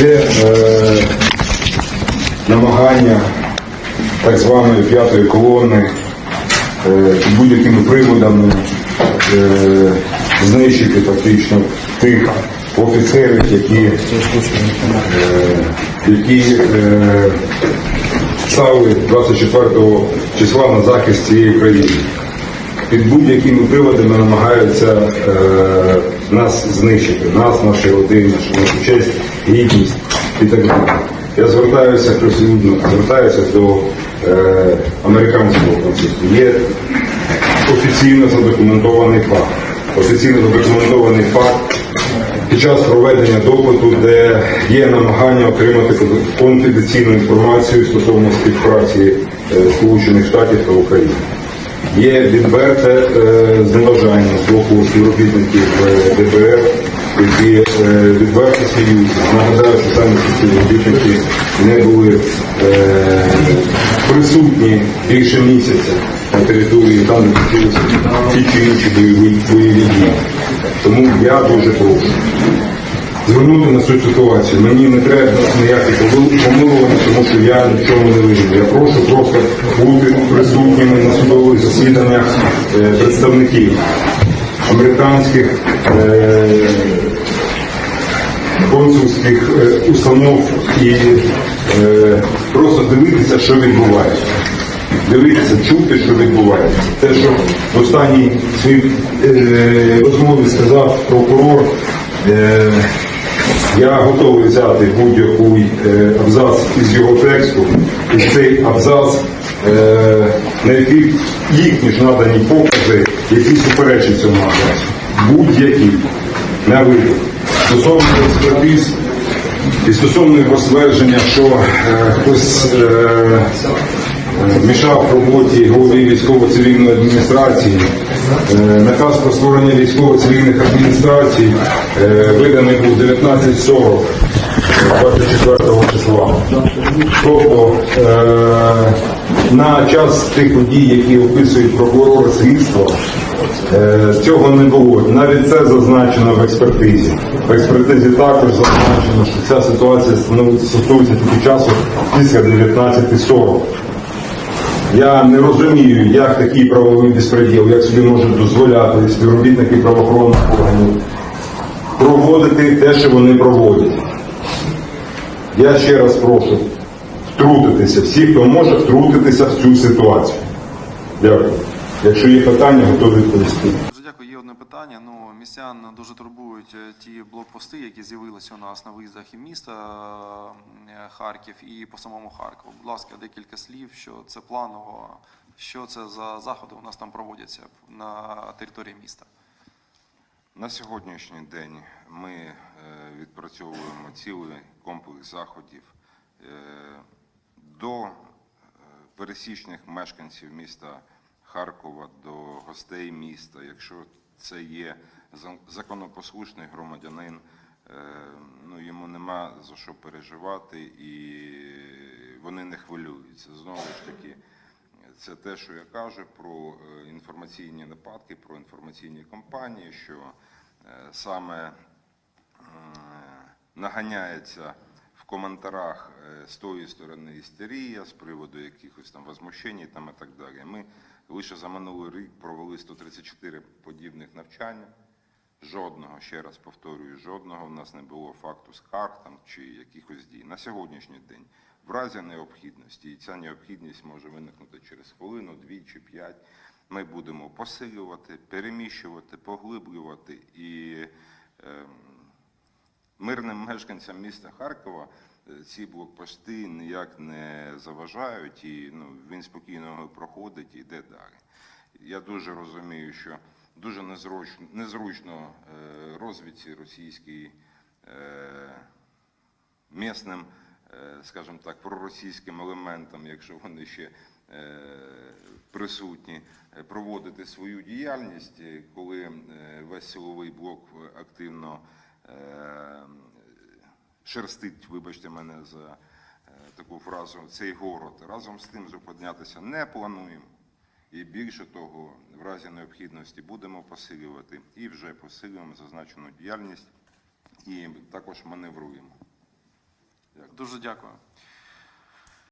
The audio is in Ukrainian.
йде е, намагання так званої п'ятої колони е, під будь-якими приводами е, знищити фактично тих офіцерів, які, е, які е, стали 24 числа на захист цієї країни. Під будь-якими приводами намагаються е, нас знищити, нас, наші родини, нашу, честь, гідність і так далі. Я звертаюся звертаюся до е, американського консульства. Є офіційно задокументований факт. Офіційно задокументований факт під час проведення допиту, де є намагання отримати конфіденційну інформацію стосовно співпраці е, Сполучених Штатів та України. Є відверте е, зневажання з боку співробітників е, ДБР, які е, відверто сміються. Нагадаю, що самі ці співробітники не були е, присутні більше місяця на території там, де почалися ті чи інші бойові дії. Тому я дуже прошу звернути на цю ситуацію. Мені не треба ніяких помилувань, тому що я нічого не винен. Я прошу просто бути присутніми на судових засіданнях е, представників американських е, консульських е, установ і просто дивитися, що відбувається. Дивитися, чути, що відбувається. Те, що в останній своїй е, розмові сказав прокурор, я готовий взяти будь-який е, абзац із його тексту, і цей абзац, е, на яких їхні ж надані покази, які суперечать цьому абзацу. Будь-які на вибір. Стосовно експертиз і стосовно його ствердження, що е, хтось е, е, мішав роботі голові військово-цивільної адміністрації. Е, Наказ про створення військово-цивільних адміністрацій е, виданий був 1940 24 числа. Тобто е, на час тих подій, які описують прокурори слідства, е, цього не було. Навіть це зазначено в експертизі. В експертизі також зазначено, що ця ситуація стосується тільки часу після 1940. Я не розумію, як такий правовий безпреділ, як собі можуть дозволяти співробітники правоохоронних органів проводити те, що вони проводять. Я ще раз прошу втрутитися, всі, хто може втрутитися в цю ситуацію. Дякую. Якщо є питання, готові відповісти. Одне питання. Ну, містян дуже турбують е, ті блокпости, які з'явилися у нас на виїздах і міста е, Харків і по самому Харкову. Будь ласка, декілька слів, що це планово, що це за заходи у нас там проводяться на території міста. На сьогоднішній день ми е, відпрацьовуємо цілий комплекс заходів до пересічних мешканців міста Харкова, до гостей міста. Якщо це є законопослушний громадянин, е, ну, йому нема за що переживати і вони не хвилюються. Знову ж таки, це те, що я кажу про е, інформаційні нападки, про інформаційні кампанії, що е, саме наганяється коментарах е, з тої сторони істерія з приводу якихось там возмущень і так далі. Ми лише за минулий рік провели 134 подібних навчання. Жодного, ще раз повторюю, жодного в нас не було факту скарг там чи якихось дій. На сьогоднішній день, в разі необхідності, і ця необхідність може виникнути через хвилину, дві чи п'ять, ми будемо посилювати, переміщувати, поглиблювати і ем, мирним мешканцям міста Харкова е, ці блокпости ніяк не заважають, і ну, він спокійно проходить і йде далі. Я дуже розумію, що дуже незручно, незручно розвідці російській е, місним, е, скажімо так, проросійським елементам, якщо вони ще присутні, проводити свою діяльність, коли весь силовий блок активно шерстить, вибачте мене за е, таку фразу, цей город. Разом з тим зупинятися не плануємо. І більше того, в разі необхідності будемо посилювати і вже посилюємо зазначену діяльність і також маневруємо. Дуже дякую.